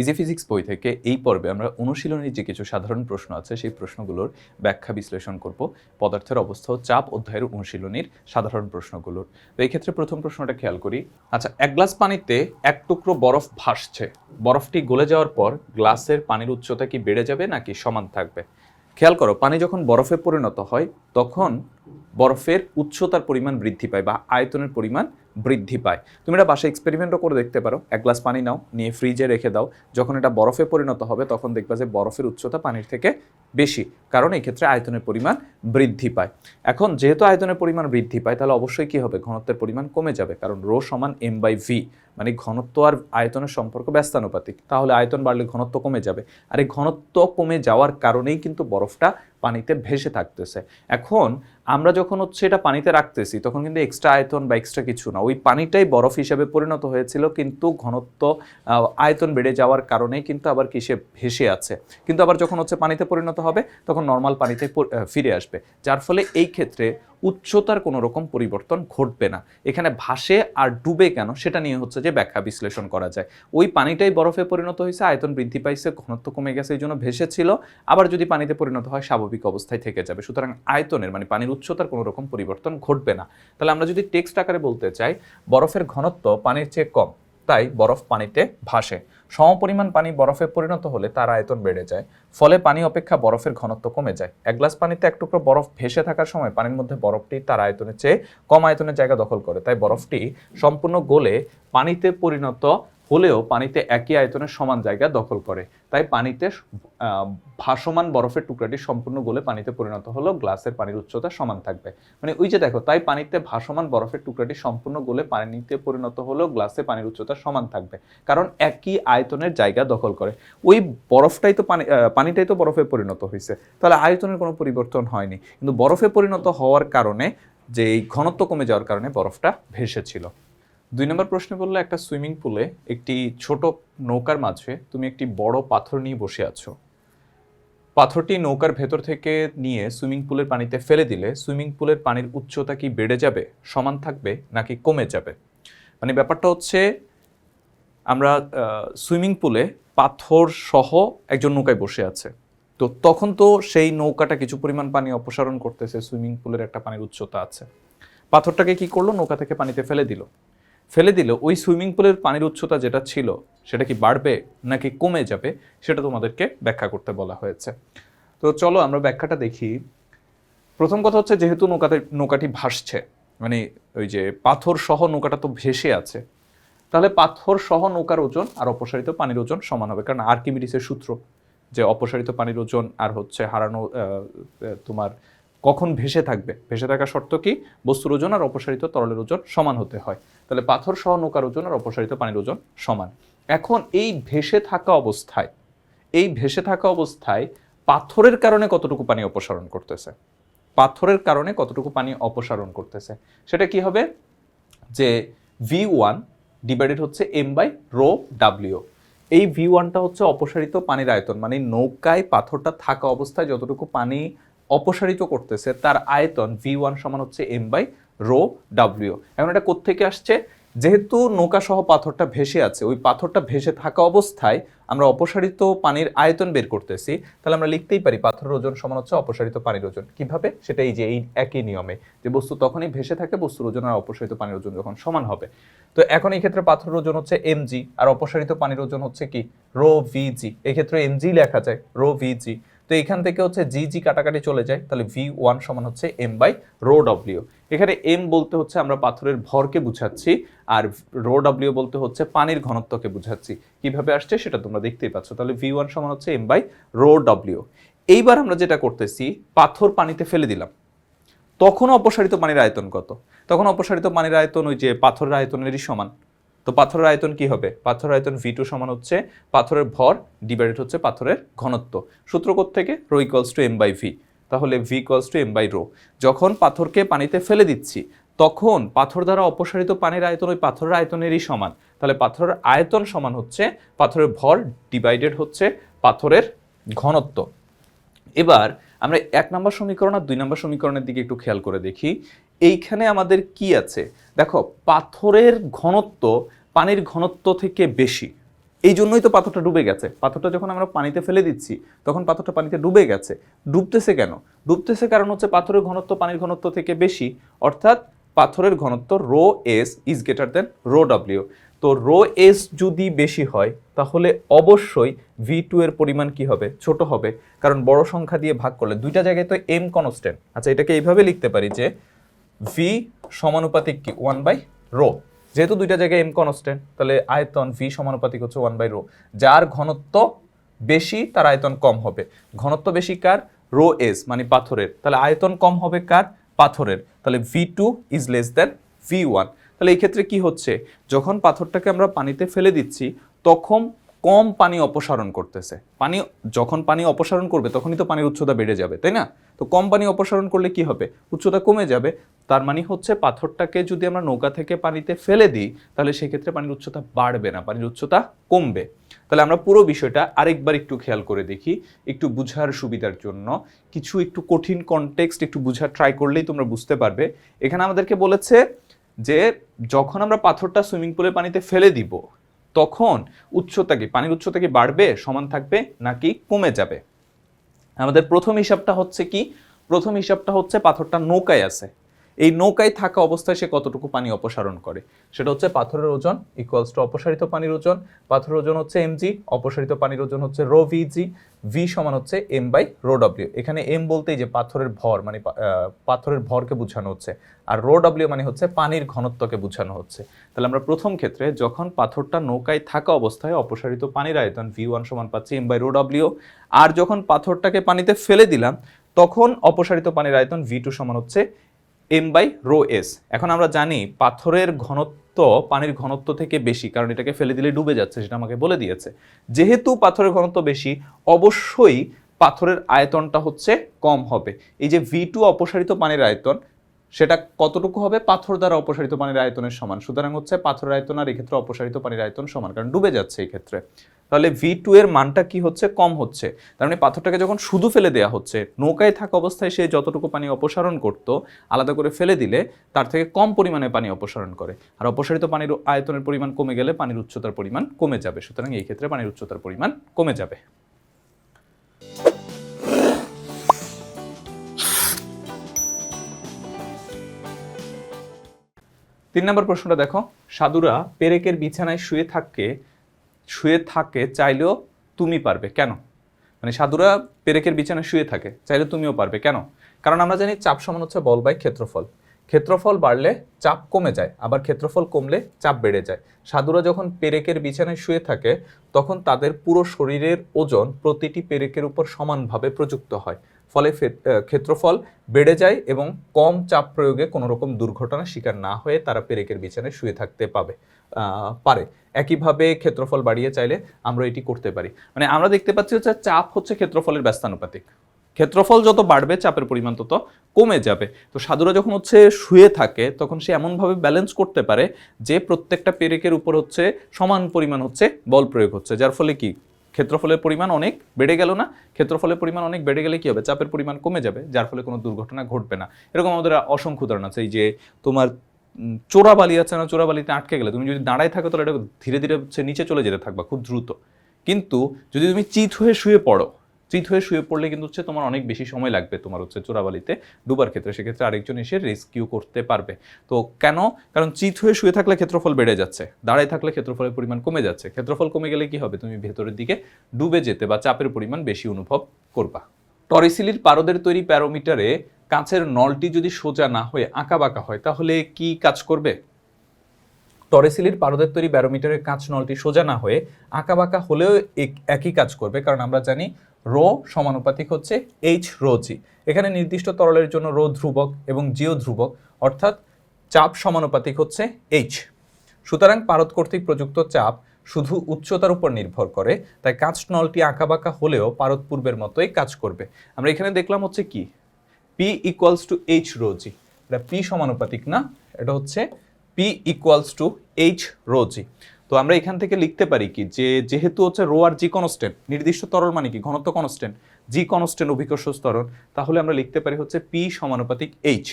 Easy physics বই থেকে এই পর্বে আমরা অনুশীলনের যে কিছু সাধারণ প্রশ্ন আছে, সেই প্রশ্নগুলোর ব্যাখ্যা বিশ্লেষণ করব। পদার্থের অবস্থা ও চাপ অধ্যায়ের অনুশীলনীর সাধারণ প্রশ্নগুলোর। তো এই ক্ষেত্রে প্রথম প্রশ্নটা খেয়াল করি। আচ্ছা এক গ্লাস পানিতে এক টুকরো বরফ ভাসছে। বরফটি গলে যাওয়ার পর গ্লাসের পানির উচ্চতা কি বেড়ে যাবে নাকি সমান থাকবে? খেয়াল করো, পানি যখন বরফে পরিণত হয়, তখন বরফের উচ্চতার পরিমাণ বৃদ্ধি পায় বা আয়তনের পরিমাণ বৃদ্ধি পায়। তুমি এটা বাসায় এক্সপেরিমেন্টও করে দেখতে পারো। এক গ্লাস পানি নাও, নিয়ে ফ্রিজে রেখে দাও। যখন এটা বরফে পরিণত হবে, তখন দেখবা যে বরফের উচ্চতা পানির থেকে বেশি, কারণ এই ক্ষেত্রে আয়তনের পরিমাণ বৃদ্ধি পায়। এখন যেহেতু আয়তনের পরিমাণ বৃদ্ধি পায়, তাহলে অবশ্যই কি হবে? ঘনত্বের পরিমাণ কমে যাবে, কারণ রো সমান এম বাই ভি মানে ঘনত্ব আর আয়তনের সম্পর্ক ব্যস্তানুপাতিক। তাহলে আয়তন বাড়লে ঘনত্ব কমে যাবে, আর এই ঘনত্ব কমে যাওয়ার কারণেই কিন্তু বরফটা পানিতে ভেসে থাকতেছে। এখন আমরা যখন হচ্ছে এটা পানিতে রাখতেছি, তখন কিন্তু এক্সট্রা আয়তন বা এক্সট্রা কিছু না। ওই পানিটাই বরফ হিসেবে পরিণত হয়েছিল, কিন্তু ঘনত্ব আয়তন বেড়ে যাওয়ার কারণেই কিন্তু আবার কিসে ভেসে আছে। কিন্তু আবার যখন হচ্ছে পানিতে পরিণত হবে, তখন নর্মাল পানিতে ফিরে আসবে। যার ফলে এই ক্ষেত্রে উচ্চতার কোনো রকম পরিবর্তন ঘটবে না। এখানে ভাসে আর ডুবে কেন সেটা নিয়ে হচ্ছে যে ব্যাখ্যা বিশ্লেষণ করা যায়। ওই পানিটাই বরফে পরিণত হয়েছে, আয়তন বৃদ্ধি পাইছে, ঘনত্ব কমে গেছে, এই জন্য ভেসেছিল। আবার যদি পানিতে পরিণত হয়, স্বাভাবিক অবস্থায় থেকে যাবে। সুতরাং আয়তনের মানে পানির উচ্চতার কোনো রকম পরিবর্তন ঘটবে না। তাহলে আমরা যদি টেক্সট আকারে বলতে চাই, বরফের ঘনত্ব পানির চেয়ে কম, তাই বরফ পানিতে ভাসে। সমপরিমাণ পানি বরফে পরিণত হলে তার আয়তন বেড়ে যায়। ফলে পানি অপেক্ষা বরফের ঘনত্ব কমে যায়। এক গ্লাস পানিতে এক টুকরো বরফ ভেসে থাকার সময় পানির মধ্যে বরফটি তার আয়তনের চেয়ে কম আয়তনের জায়গা দখল করে। তাই বরফটি সম্পূর্ণ গোলে পানিতে পরিণত হলেও পানিতে একই আয়তনের সমান জায়গা দখল করে। তাই পানিতে ভাসমান বরফের টুকরাটি সম্পূর্ণ গলে পানিতে পরিণত হলেও গ্লাসের পানির উচ্চতা সমান থাকবে। মানে ওই যে দেখো, তাই পানিতে ভাসমান বরফের টুকরাটি সম্পূর্ণ গলে পানিতে পরিণত হলেও গ্লাসে পানির উচ্চতা সমান থাকবে, কারণ একই আয়তনের জায়গা দখল করে। ওই বরফটাই তো পানি পানিটাই তো বরফে পরিণত হয়েছে তাহলে আয়তনের কোনো পরিবর্তন হয়নি। কিন্তু বরফে পরিণত হওয়ার কারণে, যে এই ঘনত্ব কমে যাওয়ার কারণে বরফটা ভেসেছিল। দুই নম্বর প্রশ্নে বলল একটা সুইমিং পুলে একটি ছোট নৌকার মাঝে তুমি একটি বড় পাথর নিয়ে বসে আছো। পাথরটি নৌকার ভেতর থেকে নিয়ে সুইমিং পুলের পানিতে ফেলে দিলে সুইমিং পুলের পানির উচ্চতা কি বেড়ে যাবে, সমান থাকবে নাকি কমে যাবে? মানে ব্যাপারটা হচ্ছে, আমরা সুইমিং পুলে পাথর সহ একজন নৌকায় বসে আছে। তো তখন তো সেই নৌকাটা কিছু পরিমাণ পানি অপসারণ করতেছে, সুইমিং পুলের একটা পানির উচ্চতা আছে। পাথরটাকে কি করল, নৌকা থেকে পানিতে ফেলে দিল। ফেলে দিল, ওই সুইমিং পুলের পানির উচ্চতা যেটা ছিল, সেটা কি বাড়বে নাকি কমে যাবে, সেটা তোমাদেরকে ব্যাখ্যা করতে বলা হয়েছে। তো চলো আমরা ব্যাখ্যাটা দেখি। প্রথম কথা হচ্ছে যেহেতু নৌকাতে, নৌকাটি ভাসছে মানে ওই যে পাথর সহ নৌকাটা তো ভেসে আছে, তাহলে পাথর সহ নৌকার ওজন আর অপসারিত পানির ওজন সমান হবে। কারণ আর্কিমিডিসের সূত্র যে অপসারিত পানির ওজন আর হচ্ছে হারানো তোমার কখন ভেসে থাকবে, ভেসে থাকার শর্ত কি? বস্তুর ওজন আর অপসারিত তরলের ওজন সমান হতে হয়। তাহলে পাথর সহ নৌকার ওজন আর অপসারিত পানির ওজন সমান। এখন এই ভেসে থাকা অবস্থায়, এই ভেসে থাকা অবস্থায় পাথরের কারণে কতটুকু পানি অপসারণ করতেছে? পাথরের কারণে কতটুকু পানি অপসারণ করতেছে? সেটা কি হবে? যে ভি ওয়ান ডিভাইডেড হচ্ছে এম বাই রো ডাব্লিউ এই ভি ওয়ানটা হচ্ছে অপসারিত পানির আয়তন মানে নৌকায় পাথরটা থাকা অবস্থায় যতটুকু পানি অপসারিত করতেছে, তার আয়তন ভি ওয়ান সমান হচ্ছে এম বাই রো ডাব্লিউ। এখন এটা কোত্থেকে আসছে? যেহেতু নৌকা সহ পাথরটা ভেসে আছে, ওই পাথরটা ভেসে থাকা অবস্থায় আমরা অপসারিত পানির আয়তন বের করতেছি। তাহলে আমরা লিখতেই পারি পাথরের ওজন সমান হচ্ছে অপসারিত পানির ওজন। কীভাবে? সেটা এই যে এই একই নিয়মে, যে বস্তু তখনই ভেসে থাকে, বস্তুর ওজন আর অপসারিত পানির ওজন যখন সমান হবে। তো এখন এই ক্ষেত্রে পাথরের ওজন হচ্ছে এমজি, আর অপসারিত পানির ওজন হচ্ছে কি? রো ভিজি। এক্ষেত্রে ক্ষেত্রে এমজি লেখা যায়, রো ভিজি। তো এখান থেকে হচ্ছে জি জি কাটাকাটি চলে যায়, তাহলে ভি ওয়ান সমান হচ্ছে এম বাই রো ডব্লিউ এখানে এম বলতে হচ্ছে আমরা পাথরের ভরকে বুঝাচ্ছি, আর রো ডব্লিউ বলতে হচ্ছে পানির ঘনত্বকে বুঝাচ্ছি। কীভাবে আসছে সেটা তোমরা দেখতেই পাচ্ছ। তাহলে ভি ওয়ান সমান হচ্ছে এম বাই রো ডব্লিউ এইবার আমরা যেটা করতেছি, পাথর পানিতে ফেলে দিলাম। তখন অপসারিত পানির আয়তন কত? তখন অপসারিত পানির আয়তন ওই যে পাথরের আয়তনেরই সমান। তো পাথরের আয়তন কি হবে? পাথরের আয়তন ভি টু সমান হচ্ছে পাথরের ভর ডিভাইডেড হচ্ছে পাথরের ঘনত্ব। সূত্র থেকে rho equals to M by V তাহলে V equals to M by rho. যখন পাথরকে পানিতে ফেলে দিচ্ছি, তখন পাথর দ্বারা অপসারিত পানির আয়তন ওই পাথরের আয়তনেরই সমান। তাহলে পাথরের আয়তন সমান হচ্ছে পাথরের ভর ডিভাইডেড হচ্ছে পাথরের ঘনত্ব। এবার আমরা এক নম্বর সমীকরণ আর দুই নম্বর সমীকরণের দিকে একটু খেয়াল করে দেখি। এইখানে আমাদের কি আছে? দেখো, পাথরের ঘনত্ব পানির ঘনত্ব থেকে বেশি। এই জন্যই তো পাথরটা ডুবে গেছে। পাথরটা যখন আমরা পানিতে ফেলে দিচ্ছি, তখন পাথরটা পানিতে ডুবে গেছে। ডুবতেছে কেন? ডুবতেছে কারণ হচ্ছে পাথরের ঘনত্ব পানির ঘনত্ব থেকে বেশি। অর্থাৎ পাথরের ঘনত্ব rho S is greater than rho W. তো রো এস যদি বেশি হয়, তাহলে অবশ্যই ভি টু এর পরিমাণ কি হবে? ছোট হবে। কারণ বড় সংখ্যা দিয়ে ভাগ করলে, দুইটা জায়গায় তো এম কনস্ট্যান্ট আচ্ছা এটাকে এইভাবে লিখতে পারি যে ভি সমানুপাতিক কি? ওয়ান বাই রো যেহেতু দুইটা জায়গায় এম কনস্ট্যান্ট তাহলে আয়তন ভি সমানুপাতিক হচ্ছে ওয়ান বাই রো যার ঘনত্ব বেশি, তার আয়তন কম হবে। ঘনত্ব বেশি কার? রো এস মানে পাথরের। তাহলে আয়তন কম হবে কার? পাথরের। তাহলে V two is less than V one তাহলে এই ক্ষেত্রে কি হচ্ছে? যখন পাথরটাকে আমরা পানিতে ফেলে দিচ্ছি, তখন কম পানি অপসারণ করতেছে। পানি যখন পানি অপসারণ করবে, তখনই তো পানির উচ্চতা বেড়ে যাবে, তাই না? তো কম পানি অপসারণ করলে কি হবে? উচ্চতা কমে যাবে, তার মানে হচ্ছে পাথরটাকে যদি আমরা নৌকা থেকে পানিতে ফেলে দিই, তাহলে সেক্ষেত্রে পানির উচ্চতা বাড়বে না, পানির উচ্চতা কমবে। তাহলে আমরা পুরো বিষয়টা আরেকবার একটু খেয়াল করে দেখি, একটু বুঝার সুবিধার জন্য। কিছু একটু কঠিন কনটেক্সট একটু বুঝার ট্রাই করলেই তোমরা বুঝতে পারবে। এখানে আমাদেরকে বলেছে যে, যখন আমরা পাথরটা সুইমিং পুলের পানিতে ফেলে দিব তখন উচ্চতা কি? পানির উচ্চতা কি বাড়বে, সমান থাকবে নাকি কমে যাবে? আমাদের প্রথম হিসাবটা হচ্ছে কি? প্রথম হিসাবটা হচ্ছে পাথরটা নৌকায় আছে। এই নৌকায় থাকা অবস্থায় সে কতটুকু পানি অপসারণ করে? সেটা হচ্ছে পাথরের ওজন ইকুয়ালস টু অপসারিত পানির ওজন। পাথরের ওজন হচ্ছে এমজি অপসারিত পানির ওজন হচ্ছে রো ভিজি ভি সমান হচ্ছে এম বাই রো ডব্লিউ এখানে এম বলতেই যে পাথরের ভর মানে পাথরের ভরকে বোঝানো হচ্ছে, আর রো ডব্লিউ মানে হচ্ছে পানির ঘনত্বকে বোঝানো হচ্ছে। তাহলে আমরা প্রথম ক্ষেত্রে যখন পাথরটা নৌকায় থাকা অবস্থায় অপসারিত পানির আয়তন ভি ওয়ান সমান পাচ্ছি এম বাই রো ডব্লিউ আর যখন পাথরটাকে পানিতে ফেলে দিলাম, তখন অপসারিত পানির আয়তন ভি টু সমান হচ্ছে এম বাই রো এস এখন আমরা জানি পাথরের ঘনত্ব পানির ঘনত্ব থেকে বেশি, কারণ এটাকে ফেলে দিলে ডুবে যাচ্ছে, সেটা আমাকে বলে দিয়েছে। যেহেতু পাথরের ঘনত্ব বেশি, অবশ্যই পাথরের আয়তনটা হচ্ছে কম হবে। এই যে ভি টু অপসারিত পানির আয়তন সেটা কতটুকু হবে? পাথর দ্বারা অপসারিত পানির আয়তনের সমান। সুতরাং হচ্ছে পাথরের আয়তন আর এক্ষেত্রে অপসারিত পানির আয়তন সমান, কারণ ডুবে যাচ্ছে এই ক্ষেত্রে তাহলে ভি টু এর মানটা কি হচ্ছে? কম হচ্ছে। তার মানে পাথরটাকে যখন শুধু ফেলে দেওয়া হচ্ছে, নৌকায় থাকা অবস্থায় সে যতটুকু পানি অপসারণ করত, আলাদা করে ফেলে দিলে তার থেকে কম পরিমাণে পানি অপসারণ করে। আর অপসারিত পানির আয়তনের পরিমাণ কমে গেলে পানির উচ্চতার পরিমাণ কমে যাবে। সুতরাং এই ক্ষেত্রে পানির উচ্চতার পরিমাণ কমে যাবে। তিন নম্বর প্রশ্নটা দেখো। সাধুরা পেরেকের বিছানায় শুয়ে থাকে শুয়ে থাকে, চাইলেও তুমি পারবে। কেন? মানে সাধুরা পেরেকের বিছানায় শুয়ে থাকে, চাইলে তুমিও পারবে। কেন? কারণ আমরা জানি চাপ সমান হচ্ছে বল বাই ক্ষেত্রফল। ক্ষেত্রফল বাড়লে চাপ কমে যায়, আবার ক্ষেত্রফল কমলে চাপ বেড়ে যায়। সাধুরা যখন পেরেকের বিছানায় শুয়ে থাকে, তখন তাদের পুরো শরীরের ওজন প্রতিটি পেরেকের উপর সমানভাবে প্রযুক্ত হয়। ফলে ক্ষেত্রফল বেড়ে যায় এবং কম চাপ প্রয়োগে কোনো রকম দুর্ঘটনার শিকার না হয়ে তারা পেরেকের বিছানায় শুয়ে থাকতে পাবে পারে। একইভাবে ক্ষেত্রফল বাড়িয়ে চাইলে আমরা এটি করতে পারি। মানে আমরা দেখতে পাচ্ছি হচ্ছে চাপ হচ্ছে ক্ষেত্রফলের ব্যস্তানুপাতিক। ক্ষেত্রফল যত বাড়বে চাপের পরিমাণ তত কমে যাবে। তো সাধুরা যখন হচ্ছে শুয়ে থাকে তখন সে এমনভাবে ব্যালেন্স করতে পারে যে প্রত্যেকটা পেরেকের উপর হচ্ছে সমান পরিমাণ হচ্ছে বল প্রয়োগ হচ্ছে। যার ফলে কি? ক্ষেত্রফলের পরিমাণ অনেক বেড়ে গেল না, ক্ষেত্রফলের পরিমাণ অনেক বেড়ে গেলে কী হবে? চাপের পরিমাণ কমে যাবে, যার ফলে কোনো দুর্ঘটনা ঘটবে না। এরকম আমাদের অসংখ্য উদাহরণ আছে, এই যে তোমার চোরাবালি আছে না, চোরাবালিতে আটকে গেলে, তুমি যদি দাঁড়ায় থাকো তাহলে এটা ধীরে ধীরে হচ্ছে নিচে চলে যেতে থাকবা খুব দ্রুত। কিন্তু যদি তুমি চিত হয়ে শুয়ে পড়ো চিত হয়ে শুয়ে পড়লে কিন্তু হচ্ছে তোমার অনেক বেশি সময় লাগবে তোমার হচ্ছে চোরাবালিতে ডুবার ক্ষেত্রে। সেক্ষেত্রে আরেকজন এসে রেস্কিউ করতে পারবে। তো কেন? কারণ চিত হয়ে শুয়ে থাকলে ক্ষেত্রফল বেড়ে যাচ্ছে। দাঁড়ায় থাকলে ক্ষেত্রফলের পরিমাণ কমে যাচ্ছে। ক্ষেত্রফল কমে গেলে কি হবে? তুমি ভেতরের দিকে ডুবে যেতে বা চাপের পরিমাণ বেশি অনুভব করবা। টরিসিলির পারদের তৈরি প্যারোমিটারে কাঁচের নলটি যদি সোজা না হয়ে আঁকা বাঁকা হয়, তাহলে কি কাজ করবে? টরেসিলির পারদের তৈরি ব্যারোমিটারের কাঁচ নলটি সোজা না হয়ে আঁকা বাঁকা হলেও এক- একই কাজ করবে। কারণ আমরা জানি রো সমানুপাতিক হচ্ছে এইচ রো জি এখানে নির্দিষ্ট তরলের জন্য রো ধ্রুবক এবং জিও ধ্রুবক, অর্থাৎ চাপ সমানুপাতিক হচ্ছে এইচ সুতরাং পারদ কর্তৃক প্রযুক্ত চাপ শুধু উচ্চতার উপর নির্ভর করে, তাই কাঁচ নলটি আঁকা বাঁকা হলেও পারদ পূর্বের মতোই কাজ করবে। আমরা এখানে দেখলাম হচ্ছে কি? P equals to H rho G এটা পি সমানুপাতিক না, এটা হচ্ছে P equals to H rho G তো আমরা এখান থেকে লিখতে পারি কি, যে যেহেতু হচ্ছে রো আর জি কনস্ট্যান্ট নির্দিষ্ট তরল মানে কি, ঘনত্ব কনস্ট্যান্ট জি কনস্ট্যান্ট অভিকর্ষ তরল তাহলে আমরা লিখতে পারি হচ্ছে পি সমানুপাতিক এইচ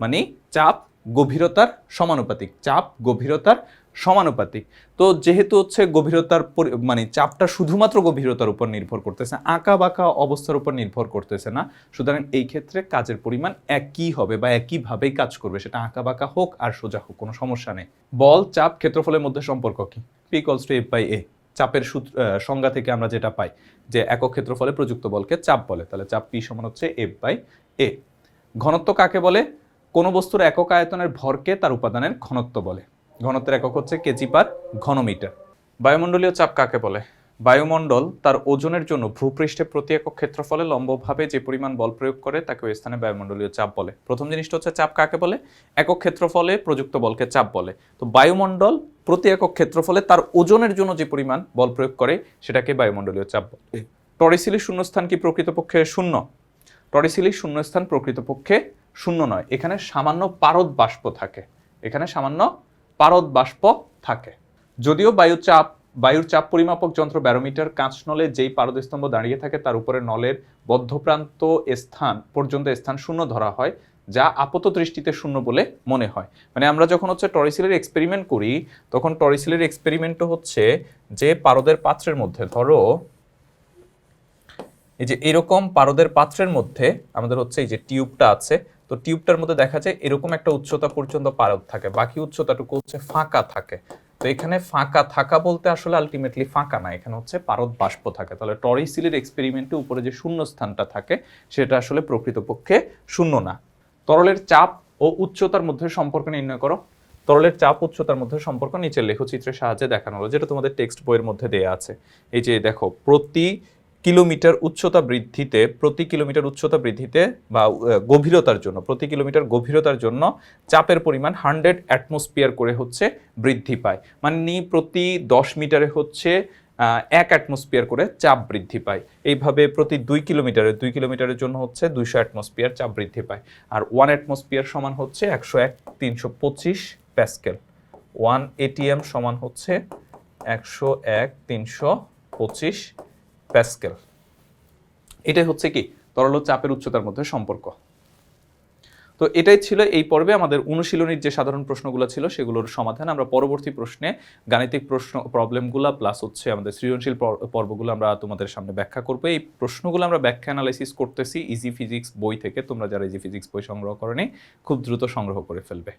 মানে চাপ গভীরতার সমানুপাতিক, চাপ গভীরতার সমানুপাতিক। তো যেহেতু হচ্ছে গভীরতার মানে চাপটা শুধুমাত্র গভীরতার উপর নির্ভর করতেছে আঁকা বাঁকা অবস্থার উপর নির্ভর করতেছে না, সুতরাং এই ক্ষেত্রে কাজের পরিমাণ একই হবে বা একইভাবেই কাজ করবে, সেটা আঁকা বাঁকা হোক আর সোজা হোক, কোনো সমস্যা নেই। বল, চাপ, ক্ষেত্রফলের মধ্যে সম্পর্ক কি? পি কলস টু এফ বাই এ চাপের সূত্র সংজ্ঞা থেকে আমরা যেটা পাই, যে একক ক্ষেত্রফলে প্রযুক্ত বলকে চাপ বলে, তাহলে চাপ পি সমান হচ্ছে এফ বাই এ ঘনত্ব কাকে বলে? কোনো বস্তুর একক আয়তনের ভরকে তার উপাদানের ঘনত্ব বলে। ঘনত্বের একক হচ্ছে কেজি পার ঘনমিটার। বায়ুমণ্ডলীয় চাপ কাকে বলে? বায়ুমণ্ডল তার ওজনের জন্য ভূপৃষ্ঠে প্রতি একক ক্ষেত্রফলে লম্বভাবে যে পরিমাণ বল প্রয়োগ করে তাকে ওই স্থানে বায়ুমণ্ডলীয় চাপ বলে। প্রথম জিনিসটা হচ্ছে চাপ কাকে বলে? একক ক্ষেত্রফলে প্রযুক্ত বলকে চাপ বলে। তো বায়ুমণ্ডল প্রতি একক ক্ষেত্রফলে তার ওজনের জন্য যে পরিমাণ বল প্রয়োগ করে সেটাকে বায়ুমণ্ডলীয় চাপ বলে। টরিসিলি শূন্যস্থান কি প্রকৃতপক্ষে শূন্য? টরিসিলি শূন্যস্থান প্রকৃতপক্ষে শূন্য নয়। এখানে সামান্য পারদ বাষ্প থাকে। এখানে সামান্য পারদ বাষ্প থাকে। যদিও বায়ু চাপ, বায়ুর চাপ পরিমাপক যন্ত্র ব্যারোমিটার কাঁচ নলে যেই পারদস্তম্ভ দাঁড়িয়ে থাকে তার উপরে নলের বদ্ধপ্রান্ত স্থান পর্যন্ত স্থান শূন্য ধরা হয়, যা আপাত দৃষ্টিতে শূন্য বলে মনে হয়। মানে আমরা যখন হচ্ছে টরিসিলের এক্সপেরিমেন্ট করি, তখন টরিসিলের এক্সপেরিমেন্টও হচ্ছে যে পারদের পাত্রের মধ্যে, ধরো, এই যে এরকম পারদের পাত্রের মধ্যে আমাদের হচ্ছে এই যে টিউবটা আছে তো টিউবটার মধ্যে দেখা যায় এরকম একটা উচ্চতা পর্যন্ত পারদ থাকে, বাকি উচ্চতাটুকু হচ্ছে ফাঁকা থাকে। তো এখানে ফাঁকা থাকা বলতে আসলে আলটিমেটলি ফাঁকা না, এখানে হচ্ছে পারদ বাষ্প থাকে। তাহলে টরিসিলের এক্সপেরিমেন্টে উপরে যে শূন্য স্থানটা থাকে, সেটা আসলে প্রকৃতপক্ষে শূন্য না। তরলের চাপ ও উচ্চতার মধ্যে সম্পর্ক নির্ণয় করো। তরলের চাপ, উচ্চতার মধ্যে সম্পর্ক নিচের লেখচিত্রের সাহায্যে দেখানো হলো, যেটা তোমাদের টেক্সট বইয়ের মধ্যে দেয়া আছে। এই যে দেখো, প্রতি কিলোমিটার উচ্চতা বৃদ্ধিতে, প্রতি কিলোমিটার উচ্চতা বৃদ্ধিতে বা গভীরতার জন্য, প্রতি কিলোমিটার গভীরতার জন্য চাপের পরিমাণ হান্ড্রেড অ্যাটমসফিয়ার করে হচ্ছে বৃদ্ধি পায়। মানে প্রতি দশ মিটারে হচ্ছে এক অ্যাটমসফিয়ার করে চাপ বৃদ্ধি পায়। এইভাবে প্রতি দুই কিলোমিটারে, দুই কিলোমিটারের জন্য হচ্ছে দুইশো অ্যাটমসফিয়ার চাপ বৃদ্ধি পায়। আর ওয়ান অ্যাটমসফিয়ার সমান হচ্ছে একশো এক, তিনশো পঁচিশ প্যাসকেল ওয়ান এটিএম সমান হচ্ছে একশো এক, তিনশো পঁচিশ প্যাসকেল এটাই হচ্ছে কি? তরল চাপের উচ্চতার মধ্যে সম্পর্ক। তো এটাই ছিল এই পর্বে আমাদের অনুশীলনীর যে সাধারণ প্রশ্নগুলো ছিল, সেগুলোর সমাধান। আমরা পরবর্তী প্রশ্নে গাণিতিক প্রশ্ন প্রবলেমগুলো প্লাস হচ্ছে আমাদের সৃজনশীল পর- পর্বগুলো আমরা তোমাদের সামনে ব্যাখ্যা করব। এই প্রশ্নগুলো আমরা ব্যাখ্যা অ্যানালাইসিস করতেছি ইজি ফিজিক্স বই থেকে। তোমরা যারা ইজি ফিজিক্স বই সংগ্রহ করনি, খুব দ্রুত সংগ্রহ করে ফেলবে।